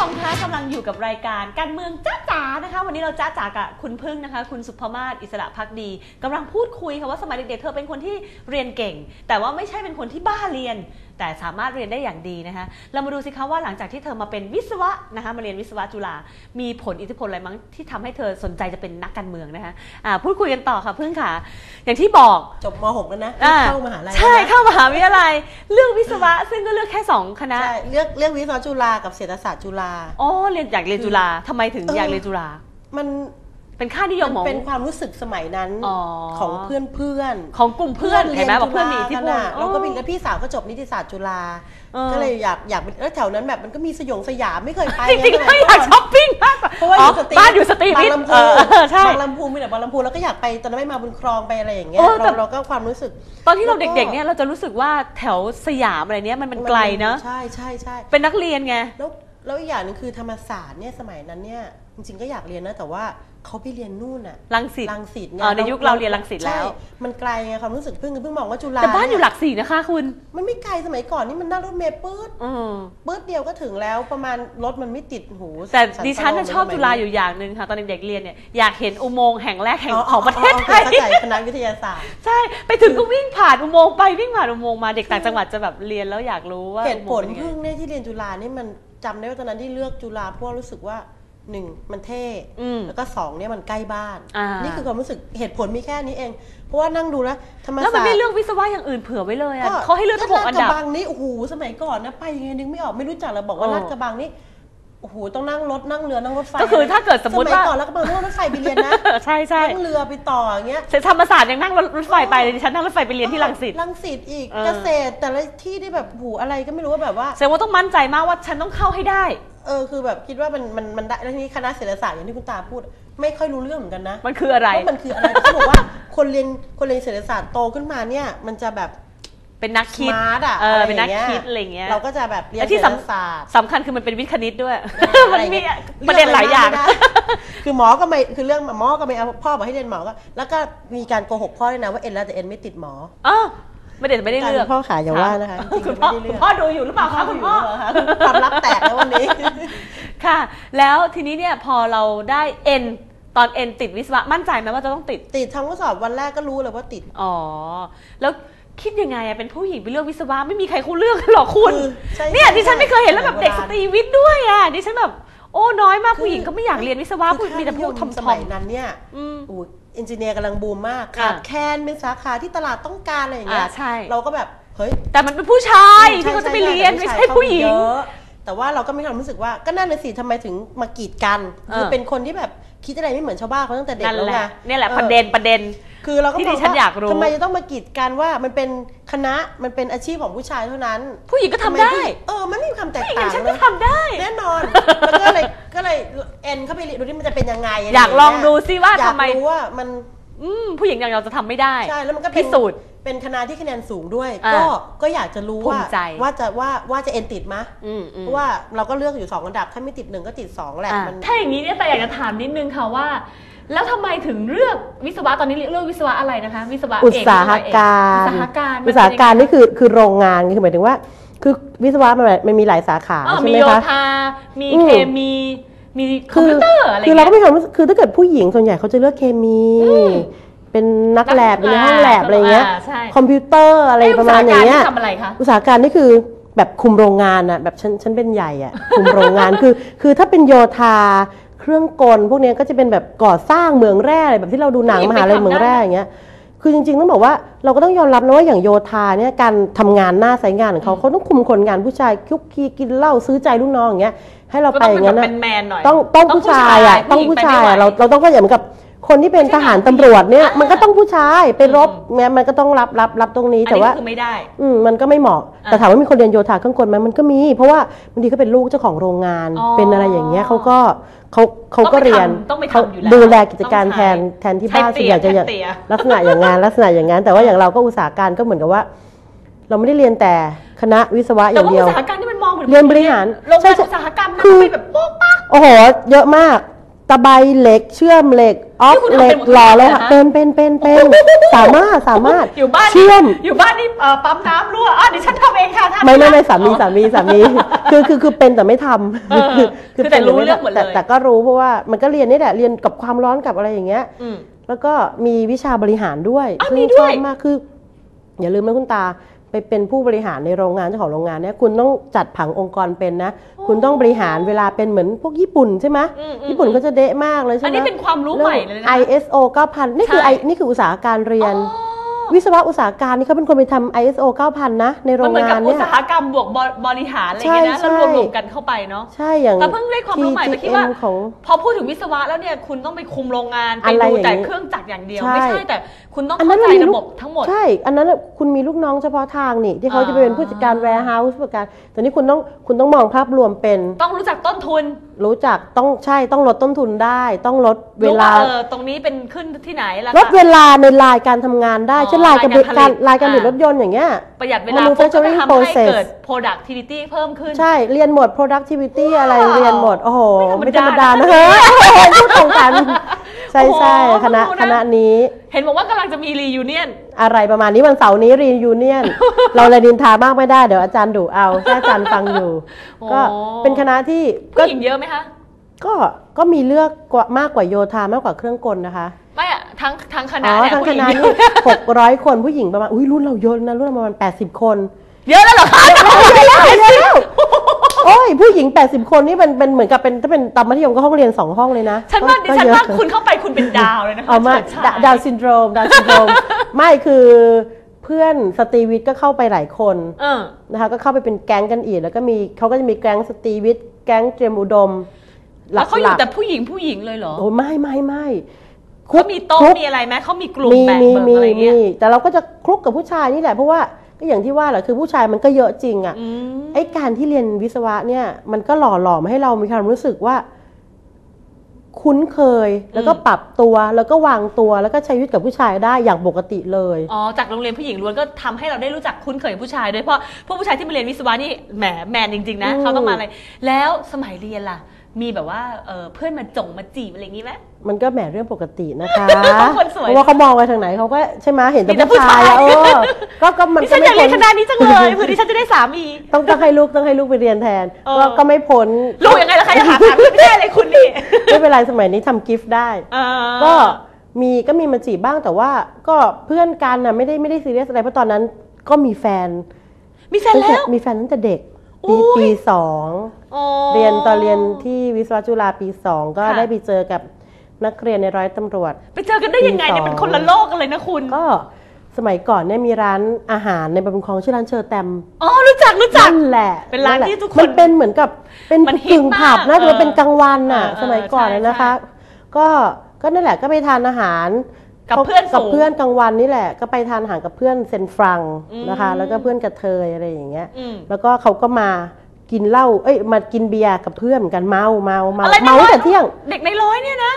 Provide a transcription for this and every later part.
ชมคะกำลังอยู่กับรายการการเมืองจ้าจ๋านะคะ วันนี้เราจ้าจ๋ากับคุณพึ่งนะคะ คุณสุภมาศอิสระพักดีกำลังพูดคุยค่ะว่าสมัยเด็กๆเธอเป็นคนที่เรียนเก่ง แต่ว่าไม่ใช่เป็นคนที่บ้าเรียน แต่สามารถเรียนได้อย่างดีนะคะเรามาดูสิคะว่าหลังจากที่เธอมาเป็นวิศวะนะคะมาเรียนวิศวะจุฬามีผลอิทธิพลอะไรมั้งที่ทำให้เธอสนใจจะเป็นนักการเมืองนะคะอ่าพูดคุยกันต่อค่ะพึ่งค่ะ อย่างที่บอกจบม .6 แล้วนะอ่เข้ามหาลัยใช่แล้วนะเข้ามหาวิทยาลัยเลือกวิศวะ ซึ่งก็เลือกแค่สองคณะใช่เลือกเลือกวิศวะจุฬากับเศรษฐศาสตร์จุฬาอ๋อเรียนอยากเรียนจุฬาทำไมถึงเออออยากเรียนจุฬามัน เป็นค่านิยมมันของ เป็นความรู้สึกสมัยนั้นอ๋อ ของเพื่อนเพื่อนของกลุ่มเพื่อนเห็นไหมบอกเพื่อนมีอิที่พลเราก็มีแล้วพี่สาวก็จบนิติศาสตร์จุฬาเออ ก็เลยอยากอยากเป็นแล้วแถวนั้นแบบมันก็มีสยองสยามไม่เคยไปจริงๆไก็อยากช้อปปิ้งมากกว่าเพราะว่าอ๋ออยู่สตรีบ้านอยู่สตรีบางวิทย์ลำเอพูอเออใช่ บางลำพูมีแต่บางลำพูแล้วก็อยากไปตอนนั้นไม่มาบุญครองไปอะไรอย่างเงี้ยเออแต่ เราเราก็ความรู้สึก ตอนที่เราแล้วก็เด็กๆเนี่ยเราจะรู้สึกว่าแถวสยามอะไรเนี้ยมันมันไกลเนอะใช่ใช่ใช่เป็นนักเรียนไง แล้ว แล้วอีกอย่างหนึงคือธรรมศาสตร์เนี่ยสมัยนั้นเนี่ยจริงๆก็อยากเรียนนะแต่ว่าเขาไปเรียนนู่นอะรังสิต รังสิตไงเออในยุคเราเรียนรังสิตแล้ว ใช่มันไกลไงความรู้สึกเพิ่งเพิ่งมองว่าจุฬาแต่บ้านอยู่หเลักสี่นะคะคุณ มันไม่ไกลสมัยก่อนนี่มันนั่งรถเมล์ปื๊ดอืม ปื๊ดเดียวก็ถึงแล้วประมาณรถมันไม่ติดหูแต่สัดิฉันน่ะสชอบสมัจุฬาอยู่อย่างหนึ่งค่ะ ตอนเด็กๆเรียนเนี่ยอยากเห็นอุโมงค์แห่งแรกแห่งอ๋อของประเทศอ๋อไทย เข้าใจคณะวิทยาศาสตร์ ใช่ ไปถึงก็วิ่งผ่านอุโมงค์ไปวิ่งผ่านอุโมงค์มาเด็กต่างจังหวัดจะแบบเรียนแล้วอยากรู้ว่าเหตุผลอุโมงค์เป็นยังไง พึ่งเนี่ยที่เรียนจุฬานี่มัน จำได้ว่าตอนนั้นที่เลือกจุฬาเพราะว่ารู้สึกว่าหนึ่งมันเท่อืมแล้วก็สองเนี่ยมันใกล้บ้านอ่านี่นี่คือความรู้สึกเหตุผลมีแค่นี้เอง เพราะว่านั่งดูแล้วธรรมศาสตร์แล้วมันไม่เลือกวิศวะอย่างอื่นเผื่อไว้เลยอะเขาให้เลือกทั้งหกอันดับลาดกระบังนี่โอ้โหสมัยก่อนนะไปยังไงนึกไม่ออกไม่รู้จักเราบอกว่าเออลาดกระบังนี่ โอ้โหต้องนั่งรถนั่งเรือนั่งรถไฟก็คือถ้าเกิดสมมุติว่ายก่อนลาดกระบังต้องนั่งรถไฟไปเรียนนะใช่ใช่นั่งเรือไปต่ออย่างเงี้ยเสร็จธรรมศาสตร์ยังนั่งรถรถไฟไปเลยดิฉันนั่งรถไฟไปเรียนที่รังสิตรังสิตอีกเออเกษตรแต่ละที่ที่แบบโอ้โหอะไรก็ไม่รู้ว่าแบบว่าแสดงว่าต้องมั่นใจมากว่าฉันต้องเข้าให้ได้เออคือแบบคิดว่ามันมันมันได้แล้วทีนี้คณะเศรษฐศาสตร์อย่างที่คุณตาพูด ไม่ค่อยรู้เรื่องเหมือนกันนะ มันคืออะไรว่ามันคืออะไรแต่เขาบอกว่าคนเรียนคนเรียนเศรษฐศาสตร์โตขึ้นมาเนี่ย มันจะแบบ เป็นนักสคิดมาร์ทอะเอออะไรเป็นอนักย่างเงี้ยคิดอะไรอย่างเงี้ยเราก็จะแบบเรียนและที่เศรษฐสำศาสตร์สำคัญคือมันเป็นวิทย์คณิตด้วยอะมันไรมีเงี้ยประเด็นหลายอย่างเรื่ะไรไม่ได้คือหมอก็ไม่คือเรื่องหมอก็ไม่เอาพ่อบอกให้เรียนหมอก็แล้วก็มีการโกหกพ่อด้วยนะว่าเอ็นแล้วแต่เอ็นไม่ติดหมออ๋อไม่ได้ไม่ได้เลือกพ่อขาอย่าว่านะคะจริงๆคุณพ่อไม่ได้เลือกคุณพ่อดูอยู่หรือเปล่าคะคุณพ่อยู่เหรคะความลับแตกแล้ววันนี้ ค่ะ แล้วทีนี้เนี่ยพอเราได้เอ็นตอนเอ็นติดวิศวะมั่นใจไหมว่าจะต้องติด ติดทำข้อสอบวันแรกก็รู้เลยว่าติด อ๋อ แล้ว คิดยังไงอะเป็นผู้หญิงไปเลือกวิศวะไม่มีใครเขาเลือกกันหรอกคุณคือใช่เนี่ยใช่ดิฉันไม่เคยเห็นแล้วแบบเด็กโบสราณตรีวิทย์ด้วยอะดิฉันแบบโอ้น้อยมากผู้หญิงก็ไม่อยากเรียนวิศวะคือมีแต่พวกทอมสทอมัมยนั้นเนี่ยอืมโอ้เอนจิเนียร์กำลังบูมมากอะขาดแคลนเป็นสาขาที่ตลาดต้องการอะไรอย่างเงี้ยอ่าใช่เราก็แบบเฮ้ยแต่มันเป็นผู้ชายที่เขาจะไปเรียนไม่ใช่ผู้หญิงเยอะแต่ว่าเราก็มีความรู้สึกว่าก็นั่นเลยสิทำไมถึงมากีดกันเออคือเป็นคนที่แบบคิดอะไรไม่เหมือนชาวบ้านเขาตั้งแต่เด็กนั่นแล้วแหไงละเนี่ยแหละออประเด็นประเด็น คือเราก็ที่บดิอกฉันว่าอยากรู้ ทำไมจะต้องมากีดกันว่ามันเป็นคณะมันเป็นอาชีพของผู้ชายเท่านั้นผู้หญิงก็ทำได้ทำมเออมันไม่มีความแตกผู้หญิงอต่างย่างฉันเลก็ยทำได้ แน่นอนแล้วก็เลยก็เลยเอ็นเข้าไปเรียนดูที่มันจะเป็นยังไงะไรอยากลองดูซิว่าอยกทำไม รู้ว่ามัน อืมผู้หญิงอย่างเราจะทำไม่ได้ ใช่แล้วมันก็เป็นพิสูจน์เป็นคณะที่คะแนนสูงด้วย อ่าก็ก็อยากจะรู้ภูว่ามิใจ ว่าจะว่าว่าจะเอ็นติดไหมยอืมอืม เพราะว่าเราก็เลือกอยู่สองอันดับถ้าไม่ติดหนึ่งก็ติดสองแหละอะมัน ถ้าอย่างนี้เนี่ยแต่อยากจะถามนิดนึงค่ะว่า แล้วทำไมถึงเลือกวิศวะตอนนี้เลือกวิศวะอะไรนะคะ วิศวะอุตเกสาหวิศวะเการอุตสาหการอุตสาหการนี่คือคือโรงงานคือหมายถึงว่า คือวิศวะมันมันมีหลายสาขาอ๋อใช่มีไหมโยคะธา มีอืมเคมีมีคอมคืพิวเตอร์อะไรคือเราก็เงี้ยมีความรู้สึกคือถ้าเกิดผู้หญิงส่วนใหญ่เขาจะเลือกเคมี เป็นนักแลบอยู่ในห้องแลบอะไรเงี้ยอ่าใช่คอมพิวเตอร์อะไรประมาณอย่างเงี้ยอุตสหกรที่ทำอะไรคะอุตสาหการนี่คือแบบคุมโรงงานอะแบบฉันฉันเป็นใหญ่อะคุมโรงงานคือ คือถ้าเป็นโยธา เครื่องกลพวกเนี้ยก็จะเป็นแบบก่อสร้างเมืองแร่อะไรแบบที่เราดูหนังผู้หญิงมหาลัยไปทำเมืองแร่ได้อย่างเงี้ยคือจริงๆต้องบอกว่าเราก็ต้องยอมรับนะว่าอย่างโยธาเนี่ยการทำงานหน้าสายงานของเขาเขาต้องคุมคนงานผู้ชายคุกคีกินเหล้าซื้อใจลูกน้องอย่างเงี้ยให้เราก็ไปต้องอเป็นย่างแบนั้นบอะแมนๆหน่อยต้องต้องผู้ชายอะต้องผู้ชายอะเราเราต้องก็อย่างเหมือนกับ คนที่เป็นทหารตำรวจเนี่ยอ่ามัมันก็ต้องผู้ชายไปรบอืมเนี่ยมันก็ต้องรับรับรับตรงนี้อันแต่นี้ว่าก็คือไม่ได้ อืมมันก็ไม่เหมาะอ่าแต่ถามว่ามีคนเรียนโยธาเครื่องกลไหมมันก็มี เพราะว่าบางทีก็เป็นลูกเจ้าของโรงงานอ๋อเป็นอะไรอย่างเงี้ยเขาก็เขาเขาก็ต้องไปเรียนทำต้องไปทำเขาอยู่แล้วดูแลกิจการต้องแทใช้นแทนที่บ้านใช้ส่วนใหญ่จะอย่างเตี๋ยลักษณะอย่างงานลักษณะอย่างนั้น แต่ว่าอย่างเราก็อุตสาหการก็เหมือนกับว่า เราไม่ได้เรียนแต่คณะวิศวะอแต่ย่างว่าเดียวอุตสาหกรรมนี่มันมองเหมือนเรียนบริหารโรงใช่งานใช่อุตสาหกรรมมันคือไปแบบโป๊กปักโอ้โห เยอะมาก ตะไบเหล็กเชื่อมเหล็กออฟนี่คุณทำเหล็กเป็นหมดหล่อเลยทุกอย่างค่ะเลยเป็นนะเป็นเป็นเป็นสามารถสามารถอยู่บ้านเชื่อมอยู่บ้านนี่เอ่อปั๊มน้ำรั่วอะเดี๋ยวฉันทำเองค่ะท่านไม่ไม่ไม่นะสามีสามีสามีคือคือคือเป็นแต่ไม่ทำเออคือแต่ป็นรู้ไทำเรื่องหมดเลยแต่แต่ก็รู้เพราะว่ามันก็เรียนนี่แหละเรียนกับความร้อนกับอะไรอย่างเงี้ยอืมแล้วก็มีวิชาบริหารด้วยอ้าวซึ่งมีด้วยชอบมากคือ อย่าลืมนะคุณตา ไปเป็นผู้บริหารในโรงงานเจ้าของโรงงานเนี่ยคุณต้องจัดผังองค์กรเป็นนะ คุณต้องบริหารเวลาเป็นเหมือนพวกญี่ปุ่นใช่ไหมอืมอืมญี่ปุ่นก็จะเดะมากเลยใช่อันไหมนี้เป็นความรู้ใหม่เลยนะรื่อง ISO 9000 นี่คือใช่ไอนี่คืออุตสาหการเรียนอ๋อ วิศวะอุตสาหการนี่เขาเป็นคนไปทำ ISO 9000 นะ ในโรมันงเหมือนกังาบนอุเนี่ตย สาหกรรมบวกบริหารอะไรอย่างเงี้ยนะใช่แล้วใช่ รวมๆกันเข้าไปเนาะ ใช่อย่าง แต่เพิ่งได้ความรู้ใหม่แต่คิดว่า TTM ของ พอพูดถึงวิศวะแล้วเนี่ยคุณต้องไปคุมโรงงานไปอะไรดูอย่างนี้แต่เครื่องจักรอย่างเดียว ใช่ ไม่ใช่แต่คุณต้องอันนั้เข้านใจมันมีระลูกบบทั้งหมด ใช่ อันนั้นน่ะคุณมีลูกน้องเฉพาะทางนี่ ที่เขาอ่า จะไปเป็นผู้จัดการ warehouse ผู้จัดการแต่นี่คุณต้องคุณต้องมองภาพรวมเป็น ต้องรู้จักต้นทุน รู้จักต้องใช่ต้องลดต้นทุนได้ ต้องลดเวรู้ลาว่าเออตรงนี้เป็นขึ้นที่ไหนราลดคาเวลาในลายการทำงานได้อ๋อเช่นลายการลายการผลิตลายการผลิตอ่ารถยนต์อย่างเงี้ย ประหยัดเวลาปุ๊บก็ manufacturing จะทำให้ process เกิด productivity เพิ่มขึ้น ใช่เรียนหมด productivity อะไรว้าวเรียนหมด โอ้โห ไม่ไม่ธธรรรรมมดาดานะนะ เฮ้ยพูดตรงกัน ใช่ใช่โอ้โหคณะรู้นะคณะนี้เห็นบอกว่ากำลังจะมี reunion อะไรประมาณนี้วันเสาร์นี้รียูเนียน เราเลยดินทามากไม่ได้เดี๋ยวอาจารย์ดุเอาถ้าอาจารย์ฟังอยู่ โอ้ ก็เป็นคณะที่ผู้ก็หญิงเยอะไหมคะ ก็ก็มีเลือกกว่ามากกว่าโยธามากกว่าเครื่องกลนะคะไม่อะทั้งทั้งคณะอ๋อเนี่ยทั้งผู้คหญิณะเยนี่อะหกร้อยคนผู้หญิงประมาณอุ้ยรุ่นเราเยอะนะรุ่นเราประมาณแปดสิบคน เยอะแล้วเหรอคะโอ้ย ผู้หญิง 80 คนนี่เป็นเป็นเหมือนกับเป็นถ้าเป็นตอนมัธยมก็ห้องเรียน 2 ห้องเลยนะฉันว่าดิก็ฉันเยอะว่าคุณเข้าไปคุณเป็นดาวเลยนะคะเอามาเฉิดฉยดาวซินโดรมดาวซินโดรมไม่คือเพื่อนสตรีวิทย์ก็เข้าไปหลายคนเออนะคะก็เข้าไปเป็นแก๊งกันอีกแล้วก็มีเขาก็จะมีแก๊งสตรีวิทย์แก๊งเตรียมอุดมแล้วเขาอยู่ๆแต่ผู้หญิงผู้หญิงเลยเหรอโอ้ไม่ไม่ไม่เขามีโต๊ะคลุกมีอะไรไหมเขามีกลุ่มมีแบ่งมีเบิกมีอะไรเงี้ยมีแต่เราก็จะคลุกกับผู้ชายนี่แหละเพราะว่า ก็อย่างที่ว่าแหละคือผู้ชายมันก็เยอะจริงอะอืมไอ้การที่เรียนวิศวะเนี่ย มันก็หล่อหลอมให้เรามีความรู้สึกว่า คุ้นเคยแล้วก็ปรับตัวแล้วก็วางตัวแล้วก็ใช้ชีวิตกับผู้ชายได้อย่างปกติเลยอ๋อจากโรงเรียนผู้หญิงล้วนก็ทำให้เราได้รู้จักคุ้นเคยกับผู้ชายด้วยเพราะพวกผู้ชายที่มาเรียนวิศวะนี่แหมแมนจริงๆนะอืมเขาต้องมาอะไรแล้วสมัยเรียนล่ะ มีแบบว่าเออเพื่อนมาจงมาจีบอะไรอย่างงี้ไหมมันก็แหมเรื่องปกตินะคะคนสวยเพราะว่าเขามองไปทางไหนเขาก็ใช่ไหมเห็นแต่มีแต่ผู้ชายอะผู้เอชายอก็ก็มันดิก็ฉันอไม่ยากเรีพ้ยนนคณะนี้จังเลยเพื่อดิฉันจะได้สามีต้องต้องให้ลูกต้องให้ลูกไปเรียนแทนเออก็ก็ไม่พ้นลูกยังไงล่ะคะอย่าหาทางไม่ได้เลยคุณนี่ไม่เป็นไรสมัยนี้ทำกิฟต์ได้อ่าก็มีก็มีมาจีบบ้างแต่ว่า ก็เพื่อนกันน่ะไม่ได้ไม่ได้ซีเรียสอะไรเพราะตอนนั้นก็มีแฟน มีแฟนตั้งแล้แต่วมีแฟนตั้งแต่เด็กโอ้ ปียปีสองอ๋อเรียนตอนเรียนที่วิศวะจุฬาปีสองก็ค่ะได้ไปเจอกับนักเรียนในร้อยตำรวจ ไปเจอกันได้ยังไงเนี่ยปีสองเป็นคนละโลกกันเลยนะคุณก็สมัยก่อนเนี่ยมีร้านอาหารในบางบุญคลองชื่อร้านเชอร์แตม อ๋อ รู้จักรู้จักนั่นแหละ เป็นร้านแหละที่ทุกคน มันเป็นเหมือนกับเป็นมันฮิตกึ่งผับมากนะเออแต่ว่าเป็นกลางวันน่ะเออเออสมัยก่อนใช่น่ะนะคะใช่ก็ก็นั่นแหละก็ไปทานอาหาร กับเพื่อนกับฝูงเพื่อนกลางวันนี่แหละ ก็ไปทานอาหารกับเพื่อนเซนฟรังอืมนะคะ แล้วก็เพื่อนกระเทยอะไรอย่างเงี้ยอืมแล้วก็เขาก็มากินเหล้าเอ้ยมากินเบียร์กับเพื่อนเหมือนกันเมาเมาเมาอะไรในเมาร้อยตั้งแต่เที่ยง เด็กในร้อยเนี่ยนะ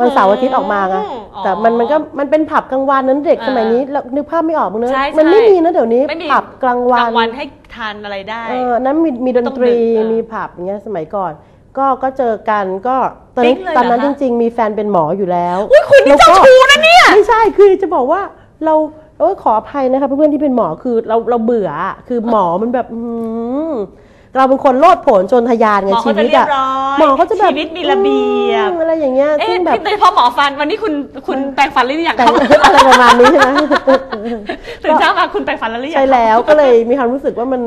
วันเสาร์อาทิตย์ออกมาไงอ๋อแต่มันมันก็มันเป็นผับกลางวันนั้นเด็กอ่าสมัยนี้เรานึกภาพไม่ออกมึงเนอะใช่มันไม่ใช่มีนะเดี๋ยวนี้ไม่มีผับกลางวักลานงวันให้ทานอะไรได้เออนั้นมีมีดนต้องตรีดึกเออมีผับอย่างเงี้ยสมัยก่อน ก็ก็เจอกันก็ตอนปิ๊นั้นงเลยเหรอตอนนั้นคะจริง ๆ มีแฟนเป็นหมออยู่แล้วอุ้ยคุณนี่แล้วก็เจ้าชู้นะเนี่ย ไม่ใช่คือจะบอกว่าเราเออขออภัยนะคะเพื่อนๆที่เป็นหมอคือเราเราเบื่ออะคือหมอมันแบบอืมเราเป็นคนโลดโผนจนทะยานไงหมอชีเขาจะวิตเรียอะบร้อยหมอเขาจะแบบชีวิตมีระเบียบ อืมอะไรอย่างเงี้ยเอ๊ะซึ่งแบบพี่โดยเฉพาะหมอฟันวันนี้คุณคุณแปรงฟันหรือยังแต่งครับอะไรประมาณนี้ใช่ไหม ตื่นเช้ามาคุณแปรงฟันแล้วหรือยังใช่แล้วก็เลยมีความรู้สึกว่ามัน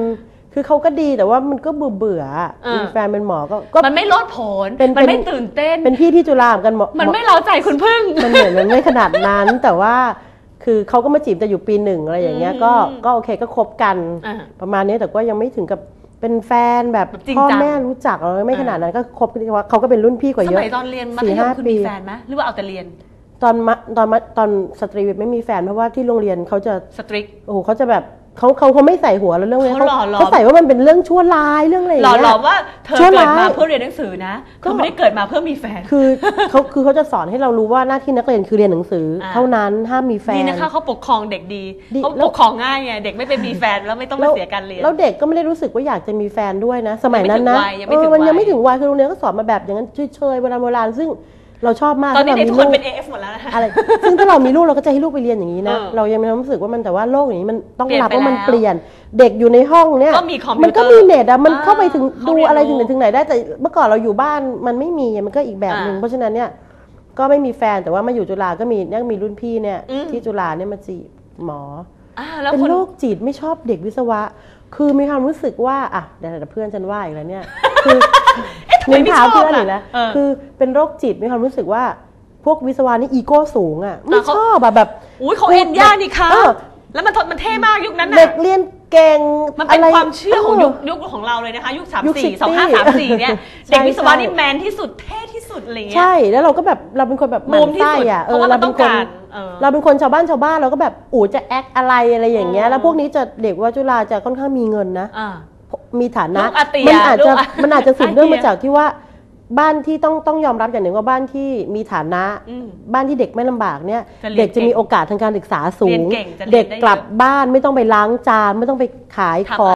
คือเขาก็ดีแต่ว่ามันก็เบื่อเบื่อๆอะเออมีแฟนเป็นหมอก็ก็มันไม่ลดผลเป็นมันไม่เป็นตื่นเต้น เป็นพี่ที่จุฬาเหมือนกันหมอมันไม่เร้าใจคุณพึ่ง มันเหมือนมันไม่ขนาดนั้นแต่ว่าคือเขาก็มาจีบแต่อยู่ปีหนึ่งอะไรอย่างเงี้ยอืมก็ก็โอเคก็คบกันอ่าประมาณนี้แต่ก็ยังไม่ถึงกับเป็นแฟนแบบแบบจริงพ่อจังแม่รู้จักเราไม่อ่าขนาดนั้นก็คบกันว่าเขาก็เป็นรุ่นพี่กว่าสเยอะมัยตอนเรียนมัธสี่ยมห้าคุณปีมีแฟนไหมหรือว่าเอาแต่เรียนตอนมะตอนมะตอนสตรีวิทย์ไม่มีแฟนเพราะว่าที่โรงเรียนเขาจะสตริกโอ้โหเขาจะแบบ เขาเขาเขาไม่ใส่หัวแล้วเรื่องนี้เขาหล่อหลอม เขาใส่ว่ามันเป็นเรื่องชั่วร้ายเรื่องอะไรอย่างหล่อเงี้ย หลอมว่าเธอชั่วเกิดร้ายมาเพื่อเรียนหนังสือนะเธก็อไม่ได้เกิดมาเพื่อมีแฟน คือเขาคือเขาจะสอนให้เรารู้ว่าหน้าที่นักเรียนคือเรียนหนังสือ อ่า เท่านั้นห้ามมีแฟนดีนะคะเขาปกครองเด็กดีดี เขาแล้วปกครองง่ายไงเด็กไม่ไปมีแฟนแล้วไม่ต้องมาเสียการเรียน แล้วเด็กก็ไม่ได้รู้สึกว่าอยากจะมีแฟนด้วยนะ สมัยนั้นนะยังไม่ถึงวัยยังไม่ถึงเออมันยังวัยไม่ถึงวัยคือโรงเรียนก็สอนมาแบบอย่างนั้นเฉยๆโบราณโบราณซึ่ง เราชอบมากตอนนี้ถ้าเด็กเราทุมีกคนลูกเป็น AF หมดแล้วนะคะอะไรซึ่งถ้าเรามีลูกเราก็จะให้ลูกไปเรียนอย่างนี้นะเออเรายังมีความรู้สึกว่ามันแต่ว่าโลกอย่างนี้มันต้องเปลี่ยนรับไปว่ามันแล้วเปลี่ยนเด็กอยู่ในห้องเนี่ยก็มีคอมพิวเตอร์มันก็มีเน็ตอะมันอ่าเข้าไปถึงเขาดูเรียนอะไรถึงไหนรู้ถึงไหนได้แต่เมื่อก่อนเราอยู่บ้านมันไม่มีมันก็อีกแบบหนึ่งอ่าเพราะฉะนั้นเนี่ยก็ไม่มีแฟนแต่ว่ามาอยู่จุฬาก็มีเนี่ยมีรุ่นพี่เนี่ยอืมที่จุฬาเนี่ยมาจีบหมออ่าแล้วเป็นคนโรคจิตไม่ชอบเด็กวิศวะ คือมีความรู้สึกว่าอะเดี๋ยวแต่เพื่อนฉันว่าอีกแล้วเนี่ยคือ ทำไมไม่เท้าชอบเพื่อนล่ะอีกแล้วเออคือเป็นโรคจิตมีความรู้สึกว่าพวกวิศวะนี่อีโก้สูงอะไม่แต่เขาชอบอะแบบอุ้ยเขาเอ็นยากนี่คะเออแล้วมันทนมันเท่มากยุคนั้นเด็น่ะกเรียนเก่งมันเป็นอะไรความเชื่อของยุคเยุคของเราเลยนะคะยุคสามยุคสี่60สองห้าสามสี่เนี่ยใช่เด็กวิศวะใช่นี่แมนที่สุดเท่ที่สุดอะไรเงี้ยใช่แล้วเราก็แบบเราเป็นคนแบบหบูมั่มนที่ไส้สุดอะเพราะว่าเรามันต้เป็อนงคนการเออเราเป็นคนชาวบ้านชาวบ้านเราก็แบบอู๋จะแอคอะไรอะไรอย่างเงี้ยอืมแล้วพวกนี้จะเด็กว่าจุฬาจะค่อนข้างมีเงินนะอ่า มีฐานะ ลูกอาเตียมันอาจจะลูกอามันอาจจะสืบเนื่องอาเตียมาจากที่ว่าบ้านที่ต้องต้องยอมรับอย่างหนึ่งว่าบ้านที่มีฐานะ อืมบ้านที่เด็กไม่ลำบากเนี่ย จะเรียนเด็กจะมีเก่งโอกาสทางการศึกษาสูเรียงนเก่งจะเรียนเด็กได้กลับเยอะบ้านไม่ต้องไปล้างจานไม่ต้องไปขายทำของ